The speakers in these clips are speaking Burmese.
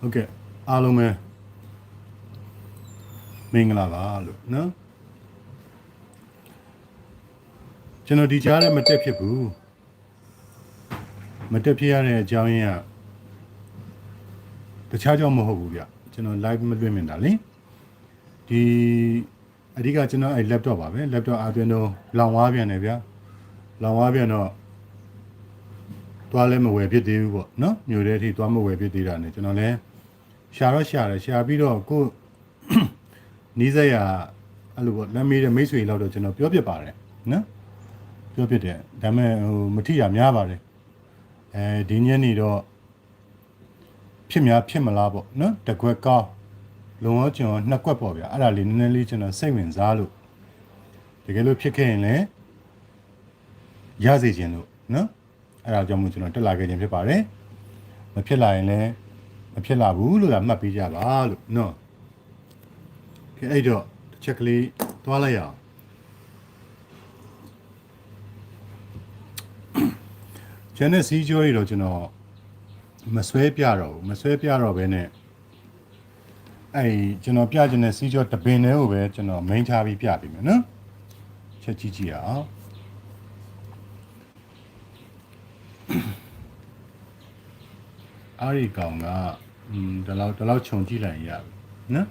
ဟုတ်ကဲ့အားလုံးပဲမင်္ဂလာပါလို့နော်ကျွန်တော်ဒီကြားထဲမတက်ဖြစ်ဘူးမတက်ဖြစ်ရတဲ့အကြောင်းရင်းက တခြားကြောင့်မဟုတ်ဘူးဗျကျွန်တော် live မလွှင့်မြင်တာလေဒီအဓိကကျွန်တော်အဲ laptop ပါပဲ laptop အပြင်တော့လောင်ဝါးပြန်တယ်ဗျလောင်ဝါးပြန်တော့သွားလဲမဝယ်ဖြစ်သေးဘူးပေါ့နော်မြို့ထဲအထိသွားမဝယ်ဖြစ်သေးတာ ਨੇ ကျွန်တော်လည်းရှာတော့ရှာတယ်ရှာပြီးတော့ကိုနီးစက်ရအဲ့လိုပေါ့လမ်းမေးတဲ့မိတ်ဆွေလောက်တော့ကျွန်တော်ပြောပြပါတယ်နော်ပြောပြတယ်ဒါပေမဲ့ဟိုမထိရများပါတယ်အဲဒီညနေတော့ ဖြစ်များဖြစ်မလားပေါ့နော်တကွက်ကောင်းလုံရောကျွန်တော်နှစ်ကွက်ပေါ့ဗျာအဲ့ဒါလေးနည်းနည်းလေးကျွန်တော်စိတ်ဝင်စားလို့တကယ်လို့ဖြစ်ခဲ့ရင်လည်းရစေခြင်းလို့နော်အဲ့ဒါကြောင့်မို့ကျွန်တော်တက်လာခဲ့ခြင်းဖြစ်ပါတယ်မဖြစ်လာရင်လည်းမဖြစ်လာဘူးလို့သာမှတ်ပေးကြပါလို့နော်ကဲအဲ့တော့တစ်ချက်ကလေးသွားလိုက်ရအောင်ကျန်တဲ့စီးကြောရီတော့ကျွန်တော် မဆွဲပြတော့ဘူးမဆွဲပြတော့ဘဲနဲ့အဲကျွန်တော်ပြခြင်းနဲ့စီးကြောတပင်ထဲကိုပဲကျွန်တော် main ထားပြီးပြပေးမယ်နော်ချက်ကြည့်ကြည့်အောင်အားရီကောင်ကอืมဒီလောက်ဒီလောက်ခြုံကြည့်လိုက်ရပြီနော်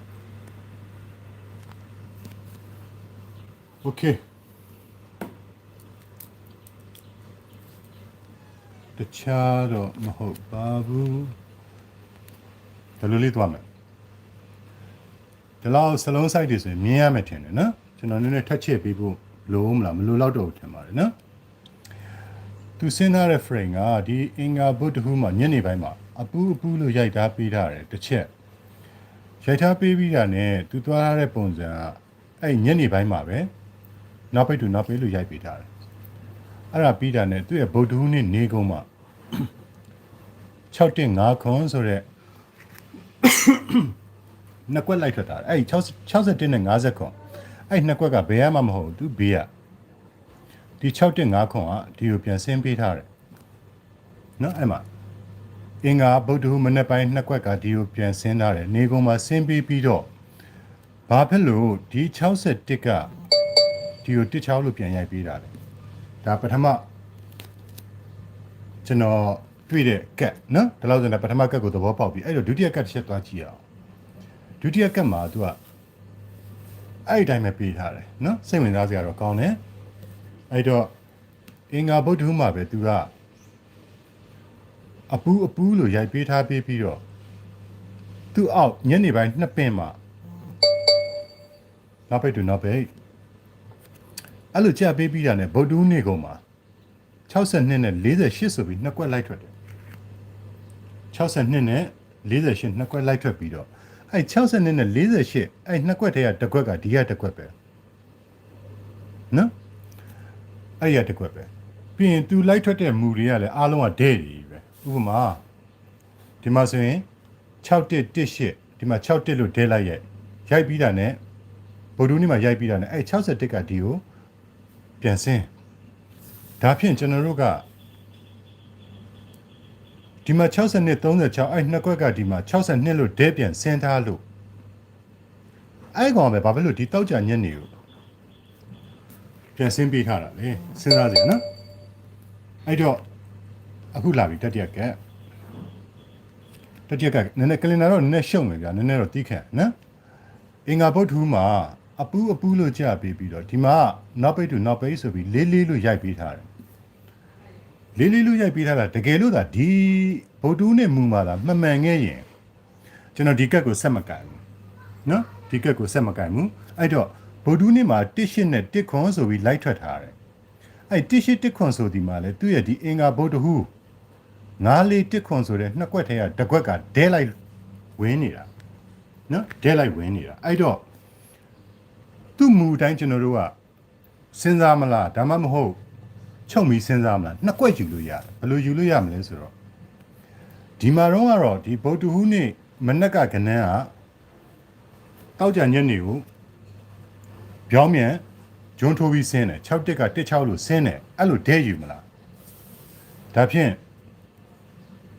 okay တခြားတော့မဟုတ်ပါဘူးဒီလိုလေးသွားမယ်ဒီလောက်စလုံး site တွေဆိုရင်မြင်ရမယ်ထင်တယ်နော်ကျွန်တော်နည်းနည်းထပ်ချစ်ပေးဖို့လိုမလားမလိုတော့တော့ဘူးထင်ပါတယ်နော်သူစဉ်းစားတဲ့ frame ကဒီအင်္ဂါဘုဒ္ဓဟူမှာညနေပိုင်းမှာအပူအပူလို့ရိုက်ထားပေးထားတယ်တစ်ချက်ရိုက်ထားပေးပြီးတာနဲ့သူသွားရတဲ့ပုံစံကအဲ့ညနေပိုင်းမှာပဲနောက်ပိတ်တူနောက်ပိတ်လို့ရိုက်ပေးထားတယ်အဲ့ဒါပြီးတာနဲ့သူ့ရဲ့ဗုဒ္ဓဟူးနေ့နေကုန်းမှာ 6.5ခွန်ဆိုတဲ့နှစ်ကွက်လိုက်ထွက်တာအဲ့60 61နဲ့50ခွန်အဲ့နှစ်ကွက်ကဘယ်မှမဟုတ်ဘူးသူဘေးကဒီ6.5ခွန်ကဒီကိုပြန်ဆင်းပေးထားတယ်နော်အဲ့မှာအင်္ဂါဗုဒ္ဓဟူးမနေ့ပိုင်းနှစ်ကွက်ကဒီကိုပြန်ဆင်းထားတယ်နေကုန်းမှာဆင်းပေးပြီးတော့ဘာဖြစ်လို့ဒီ61ကဒီကိုတစ်ချောင်းလို့ပြန်ရိုက်ပေးတာလေဒါပထမ ကျွန်တော်တွေ့တဲ့ကတ်နော်ဒီလောက်ဆိုရင်ပထမကတ်ကိုသဘောပေါက်ပြီအဲ့တော့ဒုတိယကတ်တစ်ချက်သွားကြည့်အောင်ဒုတိယကတ်မှာ तू ကအဲ့ဒီတိုင်းပဲပေးထားတယ်နော်စိတ်ဝင်စားစရာတော့ကောင်းတယ်အဲ့တော့အင်္ဂါဗုဒ္ဓဟူမှာပဲ तू ကအပူအပူလို့ရိုက်ပေးထားပေးပြီးတော့သူ့အောက်ညနေပိုင်းနှစ်ပင်မှာနောက်ပိတ်တူနောက်ပိတ်အဲ့လိုချက်ပေးပြီးတာနဲ့ဗုဒ္ဓဦးနေကုန်မှာ 62နဲ့48ဆိုပြီးနှစ်ကွက်လိုက်ထွက်တယ်62နဲ့48နှစ်ကွက်လိုက်ထွက်ပြီးတော့အဲ့62နဲ့48အဲ့နှစ်ကွက်တည်းကတစ်ကွက်ကဒီကတစ်ကွက်ပဲနော်အဲ့ရတစ်ကွက်ပဲပြီးရင်သူလိုက်ထွက်တဲ့မူတွေကလည်းအားလုံးကဒဲ့တွေပဲဥပမာဒီမှာဆိုရင်6118ဒီမှာ61လို့ဒဲလိုက်ရိုက်ရိုက်ပြီးတာနဲ့ဗုဒ္ဓဦးနေမှာရိုက်ပြီးတာနဲ့အဲ့61ကဒီကိုပြန်ဆင်း ဒါဖြင့်ကျွန်တော်တို့ကဒီမှာ60နဲ့36အဲ့နှစ်ကွက်ကဒီမှာ62လို့ဒဲပြန်ဆင်းထားလို့အဲ့ကောင်ပဲဘာဖြစ်လို့ဒီတောက်ကြညက်နေကိုပြန်ဆင်းပေးထားတာလေစဉ်းစားကြည့်နော်အဲ့တော့အခုလာပြီတတိယကက်တတိယကက်နည်းနည်းကလင်နာတော့နည်းနည်းရှုံမယ်ဗျာနည်းနည်းတော့တီးခန့်နော်အင်္ဂါဘုတ်ထူးမှာအပူအပူလို့ကြာပေးပြီးတော့ဒီမှာနောက်ပိတ်တူနောက်ပိတ်ဆိုပြီးလေးလေးလို့ရိုက်ပေးထားတယ် လေးလေးလို့ရိုက်ပေးထားတာတကယ်လို့သာဒီဗုဒ္ဓဦးနဲ့မူမှာသာမှန်မှန်ခဲ့ရင်ကျွန်တော်ဒီကက်ကိုဆက်မကန်ဘူးနော်ဒီကက်ကိုဆက်မကန်ဘူးအဲ့တော့ဗုဒ္ဓဦးနဲ့မှာတစ်ရှစ်နဲ့တစ်ခွန်ဆိုပြီးလိုက်ထွက်ထားတယ်အဲ့တစ်ရှစ်တစ်ခွန်ဆိုဒီမှာလဲသူ့ရဲ့ဒီအင်္ဂါဗုဒ္ဓဟူငါးလေးတစ်ခွန်ဆိုတဲ့နှစ်ကွက်ထဲကတစ်ကွက်ကဒဲလိုက်ဝင်းနေတာနော်ဒဲလိုက်ဝင်းနေတာအဲ့တော့သူ့မူတိုင်းကျွန်တော်တို့ကစဉ်းစားမလားဒါမှမဟုတ် ချုပ်ပြီးစဉ်းစားမလားနှစ်ကွက်ယူလို့ရတယ်ဘယ်လိုယူလို့ရမလဲဆိုတော့ဒီမှာတော့ကတော့ဒီဗုဒ္ဓဟူးနေ့မနက်ကကနန်းကတောက်ကြညက်နေကိုပြောင်းမြန်ဂျွန်းထိုးပြီးဆင်းတယ်6တက်က16လို့ဆင်းတယ်အဲ့လိုဒဲယူမလားဒါဖြင့်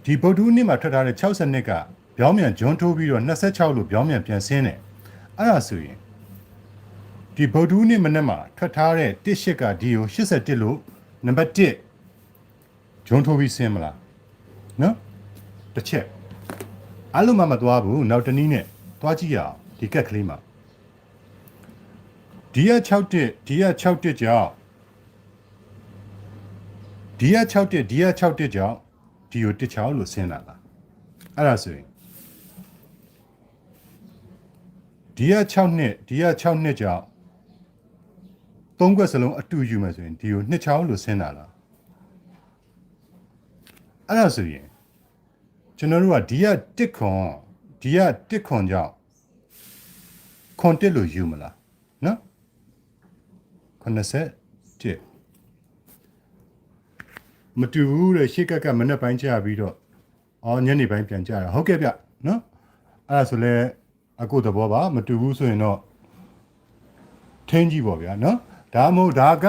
ဒီဗုဒ္ဓဦးနေ့မှာထွက်ထားတဲ့60နှစ်ကပြောင်းမြန်ဂျွန်းထိုးပြီးတော့26လို့ပြောင်းမြန်ပြန်ဆင်းတယ်အဲ့ဒါဆိုရင်ဒီဗုဒ္ဓဦးနေ့မနေ့မှာထွက်ထားတဲ့18ကဒီကို81လို့ နံပါတ်1ဂျွန်းထိုးပြီးဆင်းမလားနော်တစ်ချက်အဲ့လိုမှမသွားဘူးနောက်တစ်နည်းနဲ့သွားကြည့်ရအောင်ဒီကက်ကလေးမှာဒီရ6တက်ဒီရ6တက်ကြောင့်ဒီရ6တက်ဒီရ6တက်ကြောင့်ဒီကိုတက်ချောင်းလို့ဆင်းလာတာအဲ့ဒါဆိုရင်ဒီရ6နှစ်ဒီရ6နှစ်ကြောင့် သုံးခွက်စလုံးအတူယူမယ်ဆိုရင်ဒီကိုနှစ်ချောင်းလို့ဆင်းလာလားအဲ့ဒါဆိုရင်ကျွန်တော်တို့ကဒီကတစ်ခွန်ဒီကတစ်ခွန်ကြောင့်ခွန်တစ်လို့ယူမလားနော်90တစ်မတူဘူးတဲ့ရှေ့ကက်ကမနေ့ပိုင်းကြာပြီးတော့အော်ညနေပိုင်းပြန်ကြာတာဟုတ်ကဲ့ဗျနော်အဲ့ဒါဆိုလဲအခုသဘောပါမတူဘူးဆိုရင်တော့ထင်းကြည့်ပါဗျာနော် ဒါမှမဟုတ်ဒါက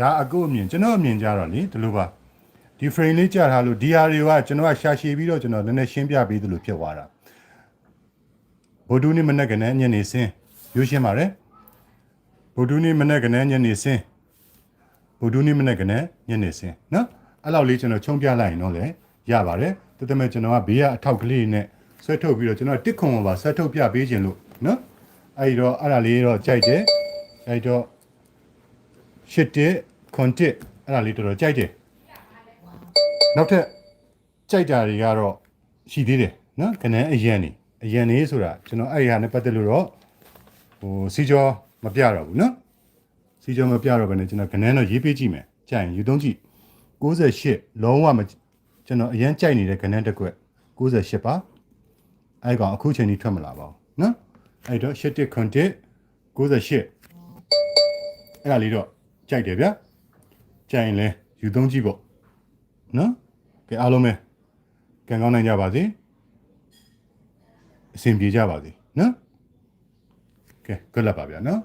ဒါအကုအမြင်ကျွန်တော်အမြင်ကြတော့လေဒီလိုပါဒီ frame လေးကြာထားလို့ဒီဟာတွေကကျွန်တော်ကရှာရှည်ပြီးတော့ကျွန်တော်နည်းနည်းရှင်းပြပေးသလိုဖြစ်သွားတာဗုဒ္ဓနေ့မနေ့ကနဲ့ညနေစင်းရိုးရှင်းပါတယ်ဗုဒ္ဓနေ့မနေ့ကနဲ့ညနေစင်းဗုဒ္ဓနေ့မနေ့ကနဲ့ညနေစင်းနော်အဲ့လောက်လေးကျွန်တော်ချုံပြလိုက်ရင်တော့လေရပါတယ်တသက်မဲ့ကျွန်တော်ကဘေးကအထောက်ကလေးနဲ့ဆွဲထုတ်ပြီးတော့ကျွန်တော်တစ်ခွန်ပါဆွဲထုတ်ပြပေးခြင်းလို့နော်အဲ့ဒီတော့အဲ့ဒါလေးတော့ကြိုက်တယ်အဲ့တော့ ရှစ်တစ်ခွန်တစ်အဲ့ဒါလေးတော်တော်ကြိုက်တယ်နောက်ထပ်ကြိုက်တာတွေကတော့ရှိသေးတယ်နော်ခဏအရန်နေအရန်နေဆိုတာကျွန်တော်အဲ့ဒီဟာနဲ့ပတ်သက်လို့တော့ဟိုစီကျော်မပြတော့ဘူးနော်စီကျော်မပြတော့ဘဲနဲ့ကျွန်တော်ခဏတော့ရေးပေးကြည့်မယ်ကြာရင်ယူသုံးကြည့်68လုံးဝမကျွန်တော်အရန်ကြိုက်နေတဲ့ခဏတစ်ကွက်68ပါအဲ့ကောင်အခုချိန်ကြီးထွက်မလာပါဘူးနော်အဲ့တော့71 content 68အဲ့ဒါလေးတော့ ကြိုက်တယ်ဗျာကြာရင်လဲယူသုံးကြည့်ပေါ့နော်ကဲအားလုံးပဲကံကောင်းနိုင်ကြပါစေအဆင်ပြေကြပါစေနော်ကဲ good luck ပါဗျာနော်